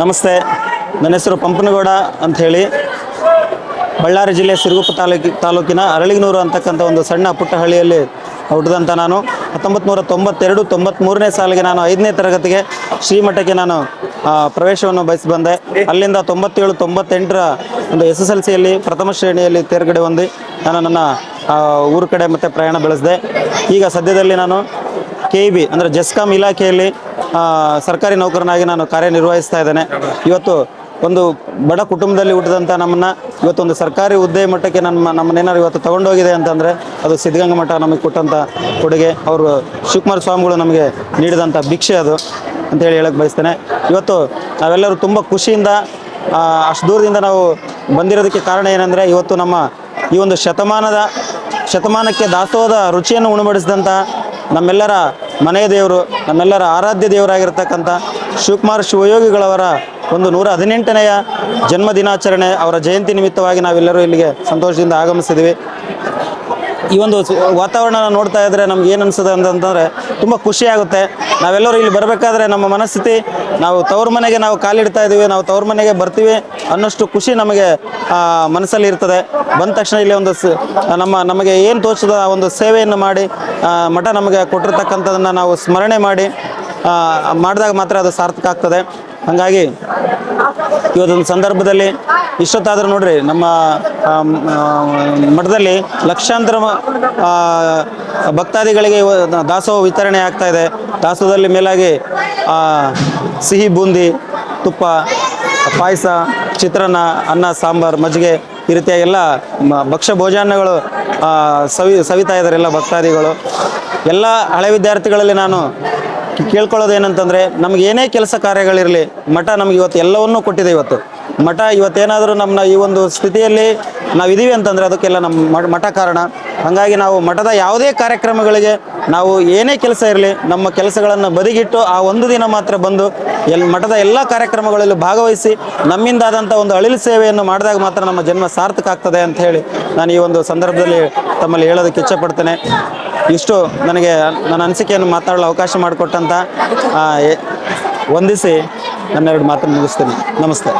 ನಮಸ್ತೆ. ನನ್ನ ಹೆಸರು ಪಂಪನಗೌಡ ಹೇಳಿ. ಬಳ್ಳಾರಿ ಜಿಲ್ಲೆ ಸಿರುಗುಪ್ಪ ತಾಲೂಕಿ ತಾಲೂಕಿನ ಅರಳಿಗನೂರು ಅಂತಕ್ಕಂಥ ಒಂದು ಸಣ್ಣ ಪುಟ್ಟ ಹಳ್ಳಿಯಲ್ಲಿ ಹುಟ್ಟಿದಂಥ ನಾನು. ಹತ್ತೊಂಬತ್ತು ನೂರ ತೊಂಬತ್ತೆರಡು ತೊಂಬತ್ತ್ಮೂರನೇ ಸಾಲಿಗೆ ನಾನು ಐದನೇ ತರಗತಿಗೆ ಶ್ರೀಮಠಕ್ಕೆ ನಾನು ಪ್ರವೇಶವನ್ನು ಬಯಸಿ ಬಂದೆ. ಅಲ್ಲಿಂದ ತೊಂಬತ್ತೇಳು, ತೊಂಬತ್ತೆಂಟರ ಒಂದು ಎಸ್ ಎಸ್ ಎಲ್ ಸಿಯಲ್ಲಿ ಪ್ರಥಮ ಶ್ರೇಣಿಯಲ್ಲಿ ತೇರ್ಗಡೆ ಹೊಂದಿ ನಾನು ನನ್ನ ಊರು ಕಡೆ ಮತ್ತೆ ಪ್ರಯಾಣ ಬೆಳೆಸಿದೆ. ಈಗ ಸದ್ಯದಲ್ಲಿ ನಾನು ಕೆ ಇ ಬಿ ಅಂದರೆ ಜೆಸ್ಕಾಂ ಇಲಾಖೆಯಲ್ಲಿ ಸರ್ಕಾರಿ ನೌಕರನಾಗಿ ನಾನು ಕಾರ್ಯನಿರ್ವಹಿಸ್ತಾ ಇದ್ದೇನೆ. ಇವತ್ತು ಒಂದು ಬಡ ಕುಟುಂಬದಲ್ಲಿ ಹುಟ್ಟಿದಂಥ ನಮ್ಮನ್ನ, ಇವತ್ತೊಂದು ಸರ್ಕಾರಿ ಹುದ್ದೆ ಮಟ್ಟಕ್ಕೆ ನಮ್ಮ ನಮ್ಮನ್ನೇನಾದ್ರು ಇವತ್ತು ತಗೊಂಡೋಗಿದೆ ಅಂತಂದರೆ ಅದು ಸಿದ್ಧಗಂಗಾ ಮಠ ನಮಗೆ ಕೊಟ್ಟಂಥ ಕೊಡುಗೆ. ಅವರು ಶಿವಕುಮಾರ ಸ್ವಾಮಿಗಳು ನಮಗೆ ನೀಡಿದಂಥ ಭಿಕ್ಷೆ ಅದು ಅಂತೇಳಿ ಹೇಳಕ್ಕೆ ಬಯಸ್ತೇನೆ. ಇವತ್ತು ನಾವೆಲ್ಲರೂ ತುಂಬ ಖುಷಿಯಿಂದ ಅಷ್ಟು ದೂರದಿಂದ ನಾವು ಬಂದಿರೋದಕ್ಕೆ ಕಾರಣ ಏನಂದರೆ ಇವತ್ತು ನಮ್ಮ ಈ ಒಂದು ಶತಮಾನದ, ಶತಮಾನಕ್ಕೆ ದಾಸೋಹದ ರುಚಿಯನ್ನು ಉಣಬಡಿಸಿದಂಥ ನಮ್ಮೆಲ್ಲರ ಮನೆಯ ದೇವರು, ನಮ್ಮೆಲ್ಲರ ಆರಾಧ್ಯ ದೇವರಾಗಿರ್ತಕ್ಕಂಥ ಶಿವಕುಮಾರ ಶಿವಯೋಗಿಗಳವರ ಒಂದು ನೂರ ಹದಿನೆಂಟನೆಯ ಜನ್ಮ ದಿನಾಚರಣೆ ಅವರ ಜಯಂತಿ ನಿಮಿತ್ತವಾಗಿ ನಾವೆಲ್ಲರೂ ಇಲ್ಲಿಗೆ ಸಂತೋಷದಿಂದ ಆಗಮಿಸಿದ್ದೀವಿ. ಈ ಒಂದು ವಾತಾವರಣ ನೋಡ್ತಾ ಇದ್ರೆ ನಮ್ಗೆ ಏನು ಅನ್ಸುತ್ತೆ ಅಂತಂದರೆ ತುಂಬ ಖುಷಿ ಆಗುತ್ತೆ. ನಾವೆಲ್ಲರೂ ಇಲ್ಲಿ ಬರಬೇಕಾದ್ರೆ ನಮ್ಮ ಮನಸ್ಥಿತಿ, ನಾವು ತವ್ರ ಮನೆಗೆ ನಾವು ಕಾಲಿಡ್ತಾ ಇದ್ದೀವಿ, ನಾವು ತವ್ರ ಮನೆಗೆ ಬರ್ತೀವಿ ಅನ್ನೋಷ್ಟು ಖುಷಿ ನಮಗೆ ಮನಸ್ಸಲ್ಲಿ ಇರ್ತದೆ. ಬಂದ ತಕ್ಷಣ ಇಲ್ಲಿ ಒಂದು ನಮ್ಮ, ನಮಗೆ ಏನು ತೋಚದ ಒಂದು ಸೇವೆಯನ್ನು ಮಾಡಿ ಮಠ ನಮಗೆ ಕೊಟ್ಟಿರ್ತಕ್ಕಂಥದ್ದನ್ನು ನಾವು ಸ್ಮರಣೆ ಮಾಡಿ ಮಾಡಿದಾಗ ಮಾತ್ರ ಅದು ಸಾರ್ಥಕ ಆಗ್ತದೆ. ಹಾಗಾಗಿ ಇವತ್ತೊಂದು ಸಂದರ್ಭದಲ್ಲಿ ಇಷ್ಟೊತ್ತಾದರೂ ನೋಡ್ರಿ, ನಮ್ಮ ಮಠದಲ್ಲಿ ಲಕ್ಷಾಂತರ ಭಕ್ತಾದಿಗಳಿಗೆ ದಾಸೋಹ ವಿತರಣೆ ಆಗ್ತಾ ಇದೆ. ದಾಸೋಹದಲ್ಲಿ ಮೇಲಾಗಿ ಸಿಹಿ ಬೂಂದಿ, ತುಪ್ಪ, ಪಾಯಸ, ಚಿತ್ರಾನ್ನ, ಅನ್ನ, ಸಾಂಬಾರು, ಮಜ್ಜಿಗೆ ಈ ರೀತಿಯಾಗಿ ಎಲ್ಲ ಮ- ಭಕ್ಷ್ಯ ಭೋಜನಗಳು ಸವಿ, ಸವಿತಾ ಇದ್ದಾರೆ ಎಲ್ಲ ಭಕ್ತಾದಿಗಳು. ಎಲ್ಲ ಹಳೆ ವಿದ್ಯಾರ್ಥಿಗಳಲ್ಲಿ ನಾನು ಕೇಳ್ಕೊಳ್ಳೋದು ಏನಂತಂದರೆ ನಮ್ಗೆ ಏನೇ ಕೆಲಸ ಕಾರ್ಯಗಳಿರಲಿ, ಮಠ ನಮ್ಗೆ ಇವತ್ತು ಎಲ್ಲವನ್ನೂ ಕೊಟ್ಟಿದೆ ಇವತ್ತು. ಮಠ ಇವತ್ತೇನಾದರೂ ನಮ್ಮನ್ನ ಈ ಒಂದು ಸ್ಥಿತಿಯಲ್ಲಿ ನಾವು ನಾವಿದ್ದೀವಿ ಅಂತಂದರೆ ಅದಕ್ಕೆಲ್ಲ ನಮ್ಮ ಮಠ ಕಾರಣ. ಹಾಗಾಗಿ ನಾವು ಮಠದ ಯಾವುದೇ ಕಾರ್ಯಕ್ರಮಗಳಿಗೆ ನಾವು ಏನೇ ಕೆಲಸ ಇರಲಿ, ನಮ್ಮ ಕೆಲಸಗಳನ್ನು ಬದಿಗಿಟ್ಟು ಆ ಒಂದು ದಿನ ಮಾತ್ರ ಬಂದು ಎಲ್ ಮಠದ ಎಲ್ಲ ಕಾರ್ಯಕ್ರಮಗಳಲ್ಲಿ ಭಾಗವಹಿಸಿ ನಮ್ಮಿಂದಾದಂಥ ಒಂದು ಅಳಿಲು ಸೇವೆಯನ್ನು ಮಾಡಿದಾಗ ಮಾತ್ರ ನಮ್ಮ ಜನ್ಮ ಸಾರ್ಥಕ ಆಗ್ತದೆ ಅಂತ ಹೇಳಿ ನಾನು ಈ ಒಂದು ಸಂದರ್ಭದಲ್ಲಿ ತಮ್ಮಲ್ಲಿ ಹೇಳೋದಕ್ಕೆ ಇಚ್ಛೆಪಡ್ತೇನೆ. ಇಷ್ಟು ನನಗೆ ನನ್ನ ಅನಿಸಿಕೆಯನ್ನು ಮಾತಾಡಲು ಅವಕಾಶ ಎ- ವಂದಿಸಿ ನನ್ನೆರಡು ಮಾತನ್ನು ಮುಗಿಸ್ತೇನೆ. ನಮಸ್ತೆ.